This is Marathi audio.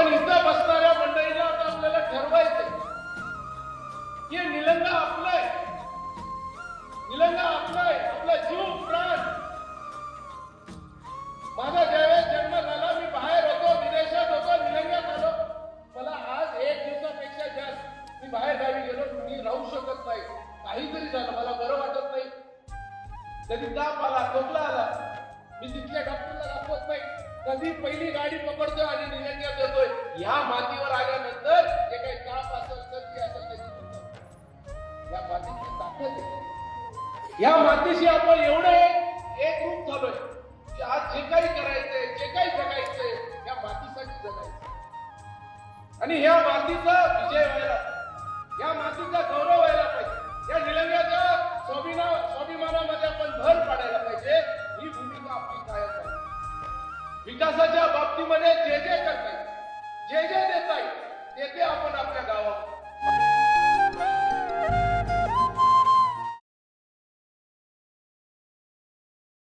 पण इथं बसणाऱ्या मंडळीला आता आपल्याला ठरवायचंय. की निलंगा आपलाय निलंगा आपला आपला जीव प्राण. माझा ज्यावेळेस जन्म झाला मी बाहेर होतो विदेशात होतो निलंग्यात आलो. मला आज एक दिवसापेक्षा जास्त मी बाहेर गावी गेलो मी राहू शकत नाही. काहीतरी झालं मला बरं वाटत नाही. कधी ताप आला खोकला आला मी तिथल्या डॉक्टरला दाखवत नाही. कधी पहिली गाडी पकडतोय आणि या मातीवर आल्यानंतर जे काही ताप असेल सर्दी असेल त्याची या मातीची ताकद या मातीशी आपण एवढे एक रूप झालोय की आज जे काही करायचंय जे काही जगायचंय या मातीसाठी जगायचं आणि या मातीचा विजय व्हायला या मातीचा गौरव व्हायला पाहिजे. या निलंग्याच्या स्वाभिना स्वाभिमानामध्ये आपण भर पाडायला पाहिजे. ही भूमिका आपली कायम विकासाच्या बाबतीमध्ये जे जे करताय